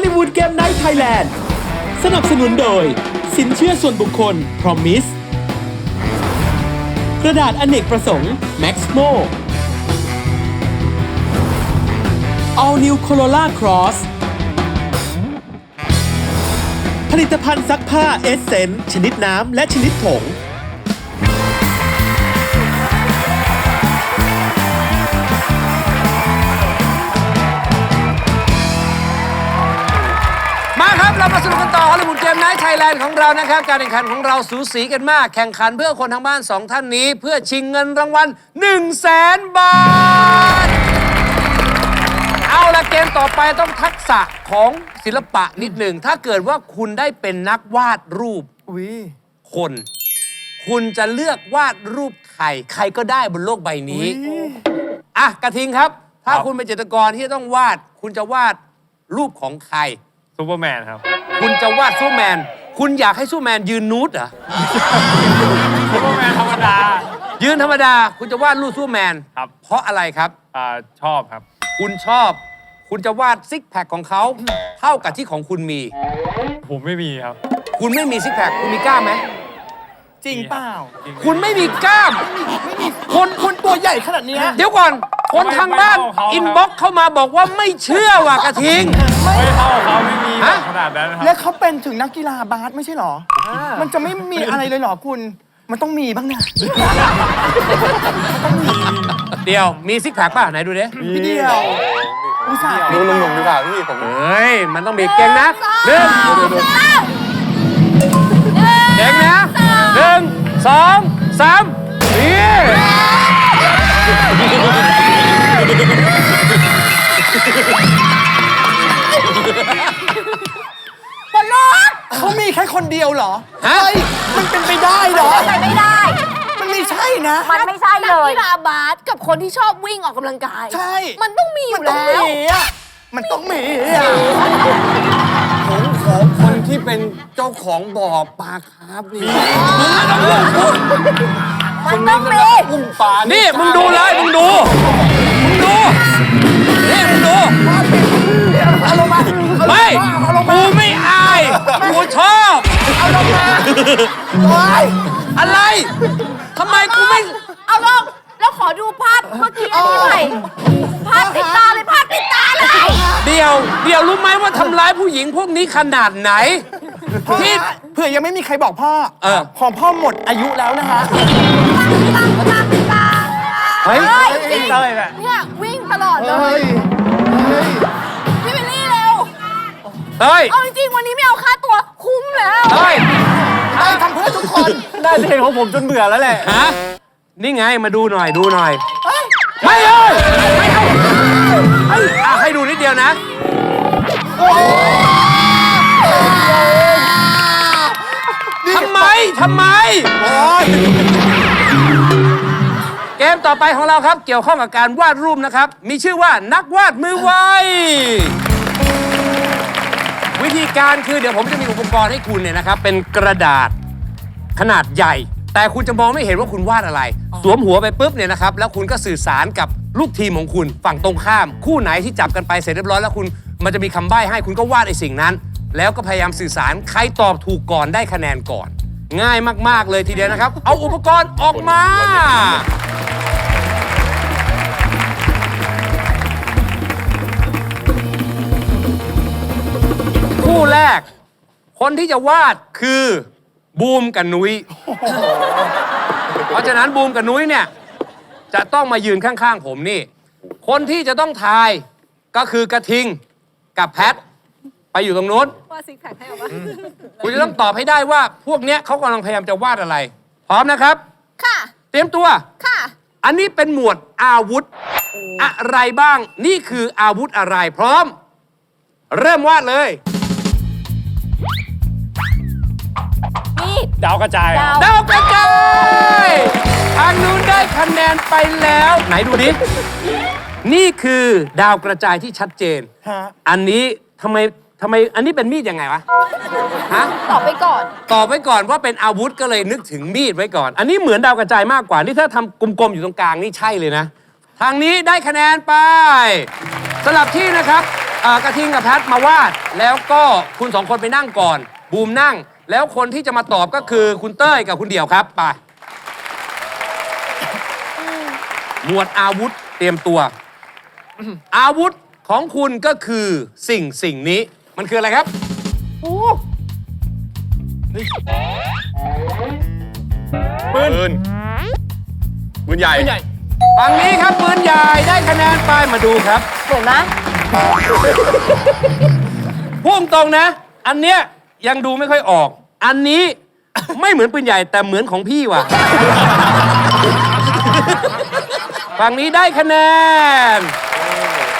ลลีวูดเกมไนท์ไทยแลนด์สนับสนุนโดย สินเชื่อส่วนบุคคล Promise กระดาษอเนกประสงค์ Maxmo All New Corolla Cross ผลิตภัณฑ์ซักผ้าเอสเซนชนิดน้ำและชนิดผง สนุกกันต่อฮอลลีวูดเกมไนท์ไทยแลนด์ของเรานะครับ การแข่งขันของเราสูสีกันมาก แข่งขันเพื่อคนทางบ้าน 2 ท่านนี้ เพื่อชิงเงินรางวัล1 0 0 0 0แสนบาท เอาละเกมต่อไปต้องทักษะของศิลปะนิดหนึ่ง ถ้าเกิดว่าคุณได้เป็นนักวาดรูปอุ้ยคน คุณจะเลือกวาดรูปใคร ใครก็ได้บนโลกใบนี้อะกระทิงครับ ถ้าคุณเป็นจิตรกรที่จะต้องวาด คุณจะวาดรูปของใคร ซูเปอร์แมนครับ คุณจะวาดซูเปอร์แมน คุณอยากให้ซูเปอร์แมนยืนนูดเหรอ ซูเปอร์แมนธรรมดา ยืนธรรมดา คุณจะวาดรูปซูเปอร์แมน ครับ เพราะอะไรครับ อ่าชอบครับ คุณชอบ คุณจะวาดซิกแพคของเขาเท่ากับที่ของคุณมี ผมไม่มีครับ คุณไม่มีซิกแพค คุณมีกล้ามไหม จริงเปล่าจริงคุณไม่มีกล้ามไม่มีคนคนตัวใหญ่ขนาดเนี้ยเดี๋ยวก่อน คนทางบ้าน อินบ็อกเข้ามาบอกว่าไม่เชื่อว่ากระทิง ไม่เท่าเขาไม่มีฮะขนาดนั้นนะคแล้รับวเขาเป็นถึงนักกีฬาบาสไม่ใช่เหรอ มันจะไม่มีอะไรเลยเหรอคุณ มันต้องมีบ้างนะ เดี๋ยวมีซิกแพคป่ะไหนดูดิพี่เดียวอุตส่าห์ดูหนุ่มๆดีกว่าพี่ผมเฮ้ยมันต้องมีเก่งนะหนึ่งเก่งนะหนึ่งสองสามนี่ บอลลูนเขามีแค่คนเดียวเหรอฮะ เฮ้ยมันเป็นไปได้เหรอไปไม่ได้ มันไม่ใช่นะ มันไม่ใช่เลยนักกีฬาบาสกับคนที่ชอบวิ่งออกกำลังกาย ใช่ มันต้องมีอมันยู่ต้องแล้ว มีอะ มันต้องมีอะ ผมขอคนที่เป็นเจ้าของบ่อปลาคาร์ฟนี่มันต้องมี อุ้มปลานี่มึงดูเลย มึงดู มึงดู นี่ มึงดู ไม่กูไม่อายกูชอบอะไรทำไมกูไม่เอาลงแล้วขอดูภาพเมื่อกี้อันนี้ใหม่ภาพติดตาเลยภาพติดตาเลย เดี๋ยว เดี๋ยวรู้ไหมว่าทำร้ายผู้หญิงพวกนี้ขนาดไหนที่ เผื่อยังไม่มีใครบอกพ่อเออ ของพ่อหมดอายุแล้วนะฮะเฮ้ย เฮ้ยจริงเต้ยแหละเนี่ยวิ่งตลอดเลเฮ้ย เฮ้ย เอาจริงๆวันนี้ไม่เอาค่าตัวคุ้มแล้ว เฮ้ยได้ทำเพื่อทุกคนได้เพลงของผมจนเบื่อแล้วแหละ ฮะ นี่ไงมาดูหน่อยดูหน่อย ไม่เลยไม่เอาเฮ้ยอะให้ดูนิดเดียวนะ ทำไม ทำไม เกมต่อไปของเราครับ เกี่ยวข้องกับการวาดรูปนะครับ มีชื่อว่านักวาดมือไว วิธีการคือเดี๋ยวผมจะมีอุปกรณ์ให้คุณเนี่ยนะครับ เป็นกระดาษขนาดใหญ่ แต่คุณจะมองไม่เห็นว่าคุณวาดอะไร สวมหัวไปปุ๊บเนี่ยนะครับ แล้วคุณก็สื่อสารกับลูกทีมของคุณ ฝั่งตรงข้าม คู่ไหนที่จับกันไปเสร็จเรียบร้อยแล้วคุณมันจะมีคำใบ้ให้คุณก็วาดไอ้สิ่งนั้น แล้วก็พยายามสื่อสารใครตอบถูกก่อนได้คะแนนก่อน ง่ายมาก ๆ เลยทีเดียวนะครับ เอาอุปกรณ์ออกมา คนที่จะวาดคือบูมกับนุ้ย เพราะฉะนั้นบูมกับนุ้ยเนี่ย จะต้องมายืนข้างๆผมนี่ คนที่จะต้องทายก็คือกระทิงกับแพท ไปอยู่ตรงนู้น ว่าซิกแพคให้เอาปะคุณจะต้องตอบให้ได้ว่าพวกเนี้ยเขากำลังพยายามจะวาดอะไร พร้อมนะครับ ค่ะ เตรียมตัว ค่ะ อันนี้เป็นหมวดอาวุธ อะไรบ้าง นี่คืออาวุธอะไรพร้อม เริ่มวาดเลย ดดาวกระจายอะดาว ดาวกระจายทางนู้นได้คะแนนไปแล้ว ไหนดูดิ นี่คือดาวกระจายที่ชัดเจน ฮะ อันนี้ทำไมทำไมอันนี้เป็นมีดยังไงวะ ฮะ ตอบไปก่อน ตอบไว้ก่อนว่าเป็นอาวุธก็เลยนึกถึงมีดไว้ก่อน อันนี้เหมือนดาวกระจายมากกว่า นี่ถ้าทำกลมๆอยู่ตรงกลางนี่ใช่เลยนะ ทางนี้ได้คะแนนไปสลับที่นะครับเอ่อกระทิงกับแพทมาวาด แล้วก็คุณสองคนไปนั่งก่อน บูมนั่ง แล้วคนที่จะมาตอบก็คือคุณเต้ยกับคุณเดี่ยวครับไปหมวดอาวุธเตรียมตัว อาวุธของคุณก็คือสิ่งสิ่งนี้ มันคืออะไรครับปืนปืนใหญ่ฝั่งนี้ครับปืนใหญ่ได้คะแนนไปมาดูครับเหมือนไหมพุ่งตรงนะ อันเนี้ยยังดูไม่ค่อยออก อันนี้ ไม่เหมือนปืนใหญ่แต่เหมือนของพี่ว่ะ ฝั่งนี้ได้คะแนน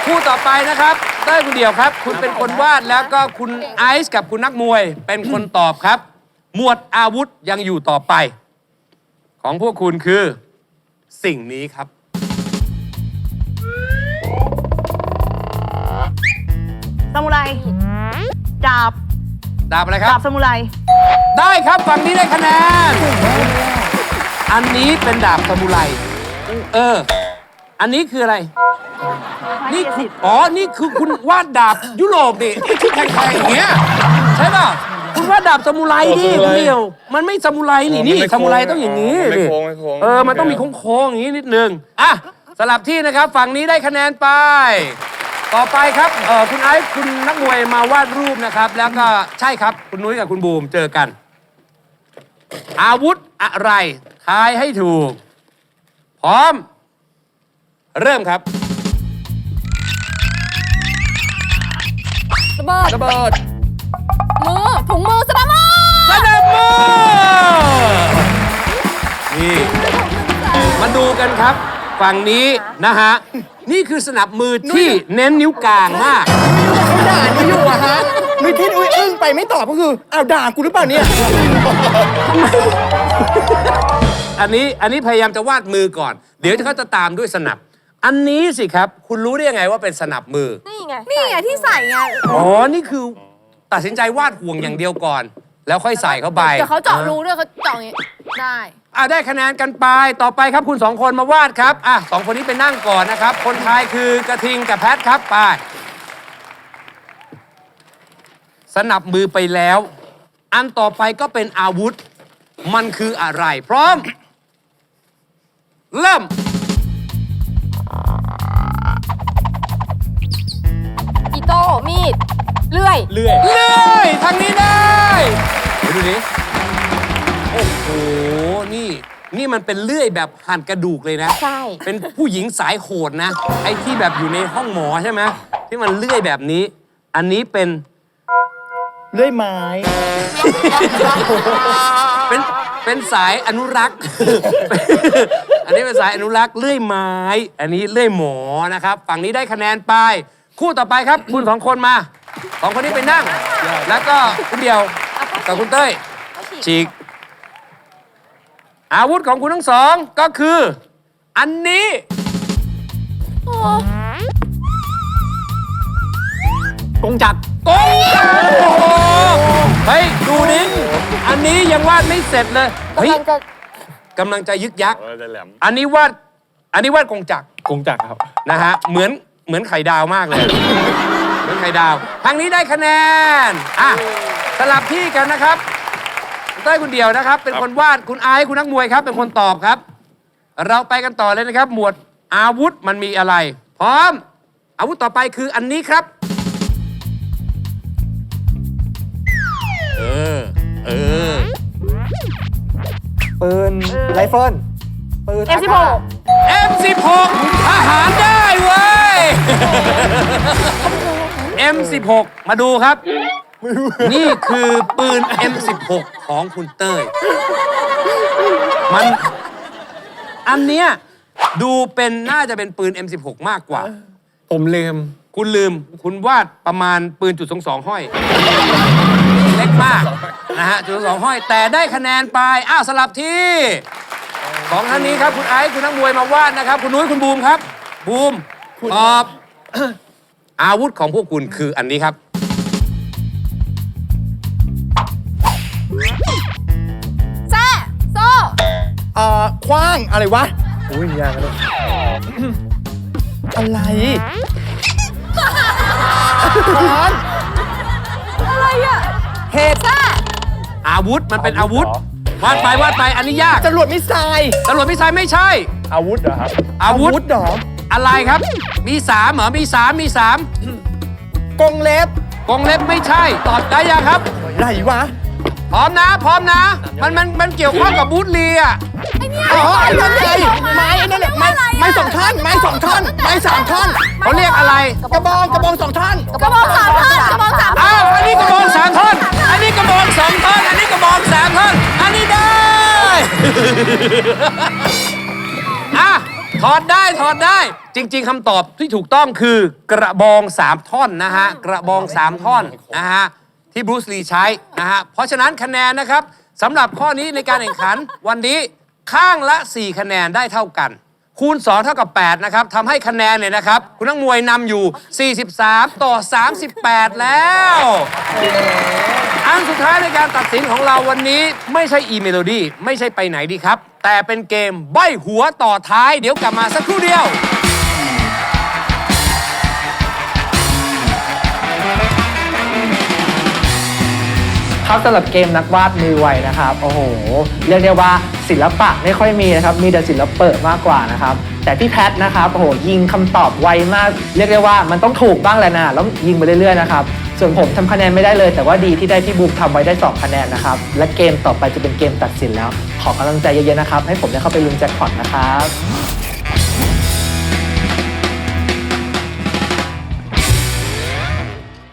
คู่ต่อไปนะครับเต้ยคุณเดียวครับ คุณเป็นคนวาดแล้วก็คุณไอซ์กับคุณนักมวย เป็นคนตอบครับ หมวดอาวุธยังอยู่ต่อไป ของพวกคุณคือ สิ่งนี้ครับ ซามูไรดาบ ดาบอะไรคดารับบซามูไรได้ครับฝั่งนี้ได้คะแนน อันนี้เป็นดาบซามูไรเออ อันนี้คืออะไร นี่คืออ๋อ นี่คือคุณวาดดาบยุโรปดิที่ที่แทงๆอย่างเงี้ยใช่ป่ะคุณวาดดาบซามูไรดิคุณเดียว มันไม่ซามูไรนี่นี่ซามูไรต้องอย่างนี้ไม่ดิโค้งไม่โค้ง เออมันต้องมีโค้งๆอย่างนี้นิดนึงอะสลับที่นะครับ ฝั่งนี้ได้คะแนนไป ต่อไปครับเออคุณไอซ์คุณนักมวยมาวาดรูปนะครับ แล้วก็ใช่ครับคุณนุ้ยกับคุณบูมเจอกัน อาวุธอะไรทายให้ถูก พร้อม เริ่มครับระเบิดระเบิดมือถุงมือสตาร์มอสนับมือนี่มาดูกันครับ ฝั่งนี้นะฮะ นี่คือสนับมือที่เน้นนิ้วกลางมาก เขาด่านี่อยู่อะฮะมีที่อุ้ยอึ้งไปไม่ตอบก็คืออ้าวด่ากูหรือเปล่าเนี่ย อันนี้อันนี้พยายามจะวาดมือก่อน เดี๋ยวเขาจะตามด้วยสนับ อันนี้สิครับ คุณรู้ได้ยังไงว่าเป็นสนับมือ นี่ไง นี่ไงที่ใส่ไงอ๋อ นี่คือตัดสินใจวาดห่วงอย่างเดียวก่อน แล้วค่อยใส่เข้าไปเดี๋ยวเขาเจาะรูด้วยเขาเจาะอย่างงี้ได้ อะได้คะแนนกันไป ต่อไปครับคุณสองคนมาวาดครับ อะสองคนนี้ไปนั่งก่อนนะครับ คนทายคือกระทิงกับแพทครับไป สนับมือไปแล้ว อันต่อไปก็เป็นอาวุธ มันคืออะไร พร้อม เริ่ม อีโต้มีด เลื่อย เลื่อย เลื่อยทางนี้ได้ เดี๋ยวดูดิ นี่มันเป็นเลื่อยแบบหั่นกระดูกเลยนะ ใช่ เป็นผู้หญิงสายโหดนะ ไอ้ที่แบบอยู่ในห้องหมอใช่ไหมที่มันเลื่อยแบบนี้ อันนี้เป็นเลื่อยไม้ เป็นเป็นสายอนุรักษ์ อันนี้เป็นสายอนุรักษ์เลื่อยไม้ อันนี้เลื่อยหมอนะครับ ฝั่งนี้ได้คะแนนไป คู่ต่อไปครับ คุณสองคนมาสองคนนี้ไปนั่ง แล้วก็คุณเดียวกับคุณเต้ยฉีก อาวุธของคุณทั้งสองก็คือ อันนี้ กงจักรกงจักรโอ้โหเฮ้ย ดูนิอันนี้ยังวาดไม่เสร็จเลยเฮ้ยกำลังจะกำลังจะยึกยัก เออจะแหลมอันนี้วาด อันนี้วาดกงจักรกงจักรครับ นะฮะ เหมือน เหมือนไข่ดาวมากเลย เหมือนไข่ดาว ทางนี้ได้คะแนน อะ สลับที่กันนะครับ เต้ยคุณเดียวนะครับ เป็นคนวาดคุณไอซ์คุณนักมวยครับ เป็นคนตอบครับ เราไปกันต่อเลยนะครับ หมวดอาวุธมันมีอะไร พร้อม อาวุธต่อไปคืออันนี้ครับ เออ เออ ปืนไรเฟิลปืนเอ็มสิบหก M16 ทหารได้เว้ย M16 มาดูครับ นี่คือปืน M16 ของคุณเต้ย มัน อันเนี้ยดูเป็นน่าจะเป็นปืน M16 มากกว่า ผมลืม คุณลืม คุณวาดประมาณปืนจุดสองสองห้อย เล็กมากนะฮะจุดสองสองห้อย แต่ได้คะแนนไป อ้าวสลับที่สองท่านนี้ครับ คุณไอซ์คุณนักมวยมาวาดนะครับ คุณนุ้ยคุณบูมครับ บูมตอบ อาวุธของพวกคุณคืออันนี้ครับ เอ่อคว้างอะไรวะ อุ้ยยากเลยอะไรค้อนอะไรอะเห็ดอาวุธมันเป็นอาวุธ วาดไปวาดไปอันนี้ยากจรวดมิสไซล์ตำรวจมิสไซล์ไม่ใช่ อาวุธเหรอครับ อาวุธเหรออะไรครับ มีสามเหรอมีสามมีสามกรงเล็บกรงเล็บไม่ใช่ ตอบได้ยังครับ ไหนวะ พร้อมนะ พร้อมนะ มันมันมันเกี่ยวข้องกับบูธลีอะอ๋อไอ้นั่นไงไม้ไอ้นั่นแหละไม้ไม้สองท่อนไม้สองท่อนไม้สามท่อนเขาเรียกอะไร กระบองกระบองสองท่อนกระบองสามท่อนกระบองสามท่อนอ้าวอันนี้กระบอกสามท่อนอันนี้กระบอกสองท่อนอันนี้กระบอกสามท่อนอันนี้ได้อะถอดได้ถอดได้จริง ๆคำตอบที่ถูกต้องคือกระบองสามท่อนนะฮะกระบองสามท่อนนะฮะ ที่บรูซลีใช้นะฮะ เพราะฉะนั้นคะแนนนะครับสำหรับข้อนี้ในการแข่งขัน วันนี้ข้างละ 4 คะแนนได้เท่ากัน คูณ 2 เท่ากับ 8 นะครับทำให้คะแนนเนี่ยนะครับ คุณนักมวยนำอยู่ 43 ต่อ 38 แล้ว อันสุดท้ายในการตัดสินของเราวันนี้ไม่ใช่อีเมโลดี้ไม่ใช่ไปไหนดีครับ แต่เป็นเกมใบหัวต่อท้าย เดี๋ยวกลับมาสักครู่เดียว ครับสำหรับเกมนักวาดมือไวนะครับโอ้โหเรียกได้ว่าศิลปะไม่ค่อยมีนะครับมีแต่ศิลปเปิดมากกว่านะครับแต่พี่แพทนะครับโอ้โหยิงคำตอบไวมาก เรียกได้ว่ามันต้องถูกบ้างแหละนะแล้วยิงไปเรื่อยๆนะครับส่วนผมทำคะแนนไม่ได้เลย แต่ว่าดีที่ได้พี่บูมทำไว้ได้2คะแนนนะครับและเกมต่อไปจะเป็นเกมตัดสินแล้ว ขอกำลังใจเยอะๆนะครับให้ผมได้เข้าไปลุ้นแจ็คพอตนะครับ